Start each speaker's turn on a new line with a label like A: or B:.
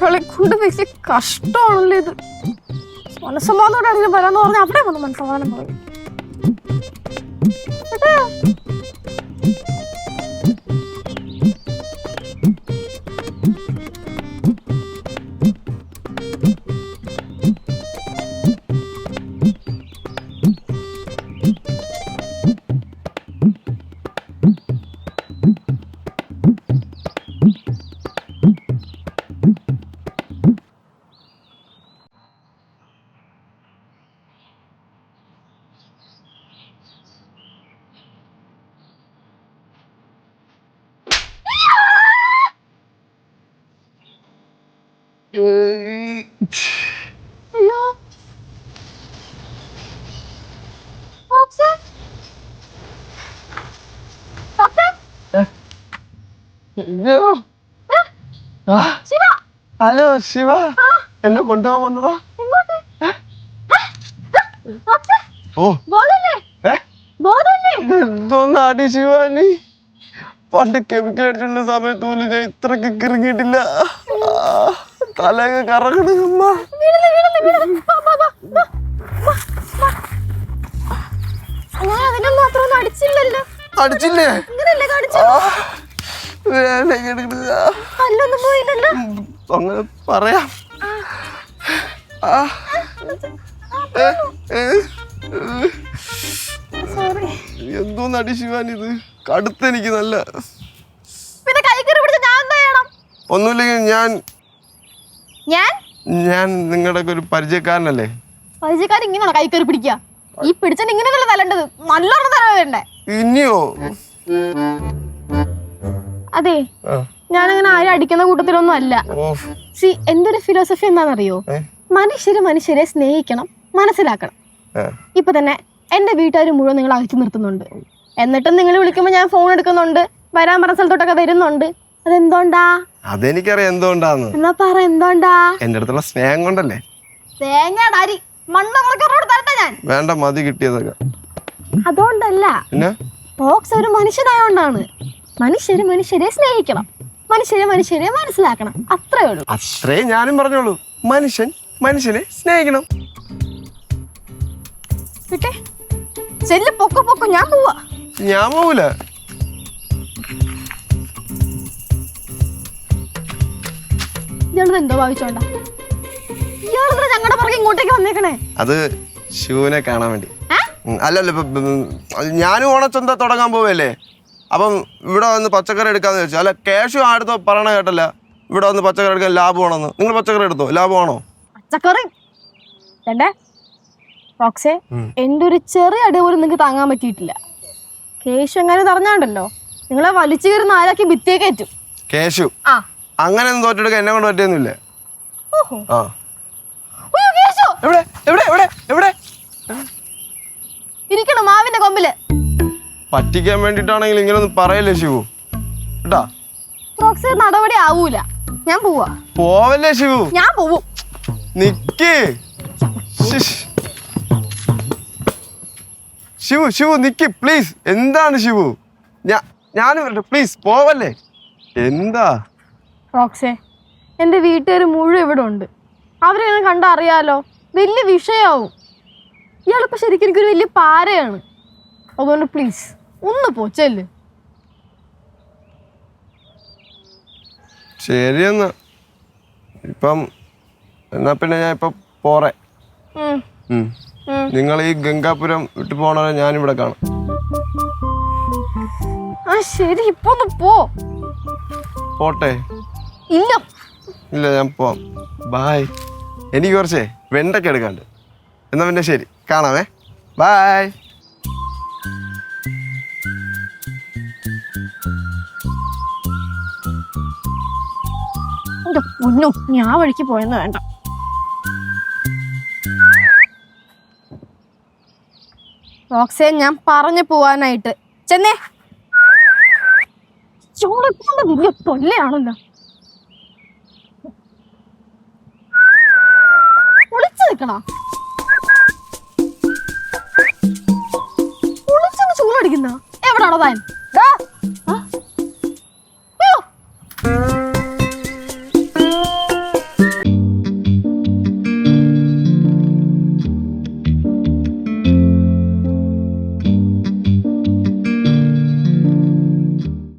A: ഇവളെ കൊണ്ട് വലിയ കഷ്ടമാണല്ലോ ഇത്. മനസ്സമാധാനോടെ അങ്ങനെ വരാന്ന് പറഞ്ഞാൽ അവിടെ വന്ന് മനസ്സമാധാനം പറയും. അയ്യോ.
B: ഹലോ ശിവ എന്നെ കൊണ്ടുപോകാൻ വന്നതാ
A: ഇങ്ങോട്ട്. ഡോക്ടർ,
B: ഓ
A: ബോധമില്ലേ?
B: ഏ
A: ബോധമില്ലേ?
B: എന്തോന്നാടി ശിവ നീ പണ്ട് കെമിക്കൽ അടിച്ചിട്ടുള്ള സമയത്ത് പോലും ഞാൻ ഇത്രക്ക് കിറങ്ങിയിട്ടില്ല തലയൊക്കെ കറങ്ങണ അമ്മ. അടിച്ചില്ലേ? അങ്ങനെ പറയാം. ആ, ഏ, ഇത്? കടുത്തെനിക്ക് നല്ല
A: പിന്നെ
B: ഒന്നുമില്ലെങ്കിൽ ഞാൻ
A: ഞാൻ?
B: ഞാൻ നിങ്ങളുടെ ഒരു പരിചയക്കാരനല്ലേ?
A: പരിചയക്കാരൻ ഇങ്ങനെയാണോ കൈ കയറി പിടിക്കുക? ഈ പിടിച്ചാൽ ഇങ്ങനെയുള്ള തലണ്ടത് നല്ലോണം തല വേണ്ടേ?
B: ഇനിയോ?
A: അതെ
B: ഞാൻ
A: ഞാനങ്ങനെ ആരും അടിക്കുന്ന കൂട്ടത്തിലൊന്നും അല്ല. സി എന്റെ ഒരു ഫിലോസഫി എന്താണെന്നറിയോ?
B: അറിയോ
A: മനുഷ്യര് മനുഷ്യരെ സ്നേഹിക്കണം മനസ്സിലാക്കണം. ഇപ്പൊ തന്നെ എന്റെ വീട്ടുകാർ മുഴുവൻ നിങ്ങൾ അകറ്റി നിർത്തുന്നുണ്ട്. എന്നിട്ടും നിങ്ങൾ വിളിക്കുമ്പോൾ ഞാൻ ഫോൺ എടുക്കുന്നുണ്ട് വരാൻ പറഞ്ഞ സ്ഥലത്തോട്ടൊക്കെ വരുന്നുണ്ട്. അതെന്തോണ്ടാ
B: അതെനിക്കറിയാം എന്തുകൊണ്ടാന്ന്.
A: എന്നാ പറ എന്തോണ്ടാ
B: എന്റെ അടുത്തുള്ള സ്നേഹം കൊണ്ടല്ലേ?
A: തേങ്ങയുടെ അരി. മണ്ണുറക്കറോട് തരട്ടെ ഞാൻ.
B: വേണ്ട മതി കിട്ടിയതൊക്കെ.
A: അതുകൊണ്ടല്ല.
B: പിന്നെ?
A: ഫോക്സ് ഒരു മനുഷ്യനായോണ്ടാണ്. മനുഷ്യര് മനുഷ്യരെ സ്നേഹിക്കണം. മനുഷ്യരെ മനുഷ്യരെ മനസ്സിലാക്കണം. അത്രേ ഉള്ളൂ.
B: അത്രേ ഞാനും പറഞ്ഞോളൂ. മനുഷ്യൻ മനുഷ്യനെ സ്നേഹിക്കണം.
A: കിട്ടേ? ചെല്ലു പൊക്കു പൊക്കു ഞാൻ പോവാ.
B: ഞാൻ പോവില്ല
A: ഇയാളത് എന്തോ ഭാവിച്ചോണ്ടാ? ഇയാളെന്താ ഞങ്ങളുടെ പുറകെ ഇങ്ങോട്ടേക്ക് വന്നേക്കണേ.
B: അത് ശിവനെ കാണാൻ വേണ്ടി. അല്ലല്ല ഞാനും ഓണച്ചന്ത തുടങ്ങാൻ പോവല്ലേ? അപ്പം ഇവിടെ വന്ന് പച്ചക്കറി എടുക്കാന്ന് ചോദിച്ചു. അല്ല കേശു അടുത്ത് പറയണ കേട്ടല്ല. ഇവിടെ വന്ന് പച്ചക്കറി എടുക്കാൻ ലാഭമാണെന്ന് നിങ്ങൾ പച്ചക്കറി എടുത്തോ? ലാഭമാണോ
A: പച്ചക്കറി? രണ്ടേ റോക്സേ. എന്റെ ഒരു ചെറിയ അടി പോലും നിങ്ങൾക്ക് താങ്ങാൻ പറ്റിയിട്ടില്ല. കേശു എങ്ങനെ തറഞ്ഞാണ്ടല്ലോ നിങ്ങളെ വലിച്ചു കയറി നാലാക്കി ഭിത്തിയെ കയറ്റും.
B: കേശു.
A: ആ.
B: അങ്ങനെ ഒന്നും തോറ്റെടുക്കാൻ എന്നെ കൊണ്ട് പറ്റിയൊന്നുമില്ല? ആ. എവിടെ? എവിടെ? എവിടെ? എവിടെ?
A: ഇരിക്കണം മാവിന്റെ കൊമ്പിൽ.
B: പറ്റിക്കാൻ വേണ്ടിയിട്ടാണെങ്കിൽ ഇങ്ങനൊന്നും പറയല്ലേ ശിവു? കേട്ടാ?
A: റോക്സേ നടപടി ആവൂല. ഞാൻ പോവാ.
B: പോവല്ലേ ശിവു?
A: ഞാൻ പോവും.
B: നിക്ക്. ശിവു ശിവു നിക്ക് പ്ലീസ് എന്താണ് ശിവു? ഞാൻ ഞാനും വരട്ടെ. പ്ലീസ് പോവല്ലേ? എന്താ?
A: റോക്സേ എന്റെ വീട്ടുകാർ മുഴുവൻ ഇവിടെ ഉണ്ട്. അവരെ ഞാൻ കണ്ടറിയാലോ വലിയ വിഷയമാവും ഇയാളിപ്പോൾ ശരിക്കും എനിക്കൊരു വലിയ പാരയാണ്. അതുകൊണ്ട് പ്ലീസ് ഒന്ന് പോച്ചല്ലേ
B: ശരിയെന്നാ ഇപ്പം എന്നാ പിന്നെ ഞാൻ ഇപ്പൊ പോറേ. നിങ്ങൾ ഈ ഗംഗാപുരം വിട്ടു പോണവരെ ഞാനിവിടെ കാണാം.
A: ആ ശരി ഇപ്പൊ ഒന്ന് പോ.
B: പോട്ടെ.
A: ഇല്ല.
B: ഇല്ല ഞാൻ പോവാം. ബായ് എനിക്ക് കുറച്ചേ വെണ്ടൊക്കെ എടുക്കാണ്ട് എന്നാ പിന്നെ ശരി. കാണാമേ. ബായ്
A: എന്റെ പൊന്നു ഞാൻ വഴിക്ക് പോയെന്ന് വേണ്ട. റോക്സേ ഞാൻ പറഞ്ഞു പോവാനായിട്ട്. ചെന്നേ. ചോളക്കൊണ്ട് വലിയ തൊല്ലയാണല്ലോ. നിൽക്കണോ ഒളിച്ചൊന്ന് ചൂളടിക്കുന്ന. എവിടാണോ താൻ?